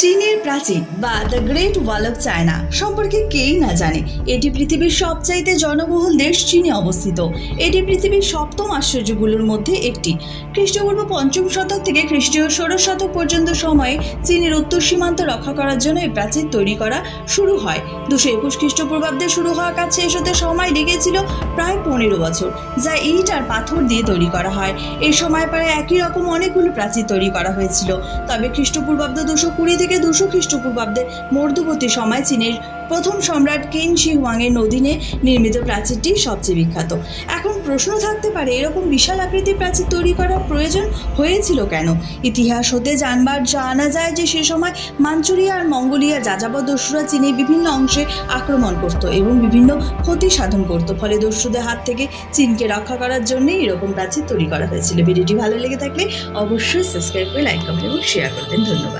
চীনের প্রাচীন বা the great wall of China সম্পর্কে কেই না জানে। এটি পৃথিবীর সবচাইতে জনবহুল দেশ চীনে অবস্থিত। এটি পৃথিবীর সপ্তম আশ্চর্যগুলোর মধ্যে একটি। খ্রিস্টপূর্ব পঞ্চম শতক থেকে খ্রিস্টীয় ষোড়শ শতক পর্যন্ত সময়ে চীনের উত্তর সীমান্ত রক্ষা করার জন্য এই প্রাচীর তৈরি করা শুরু হয়। দুশো একুশ খ্রিস্টপূর্বাব্দে শুরু হওয়া শেষ হতে সময় লেগেছিল প্রায় পনেরো বছর, যা ইট আর পাথর দিয়ে তৈরি করা হয়। এই সময় প্রায় একই রকম অনেকগুলো প্রাচীর তৈরি করা হয়েছিল। তবে খ্রিস্টপূর্বাব্দ দুশো কুড়ি দুশো খ্রিস্টপূর্বাব্দে মধ্যবর্তী সময় চীনের প্রথম সম্রাট কেন শি হুয়াংয়ের নদীনে নির্মিত প্রাচীরটি সবচেয়ে বিখ্যাত। এখন প্রশ্ন থাকতে পারে, এরকম বিশাল আকৃতির প্রাচীর তৈরি করার প্রয়োজন হয়েছিল কেন? ইতিহাস হতে জানবার জানা যায় যে সে সময় মাঞ্চুরিয়া আর মঙ্গোলিয়া যাযাবর দস্যুরা চীনের বিভিন্ন অংশে আক্রমণ করত এবং বিভিন্ন ক্ষতি সাধন করত। ফলে দস্যুদের হাত থেকে চীনকে রক্ষা করার জন্যই এরকম প্রাচীর তৈরি করা হয়েছিল। ভিডিওটি ভালো লেগে থাকলে অবশ্যই সাবস্ক্রাইব করে, লাইক, কমেন্ট এবং শেয়ার করবেন। ধন্যবাদ।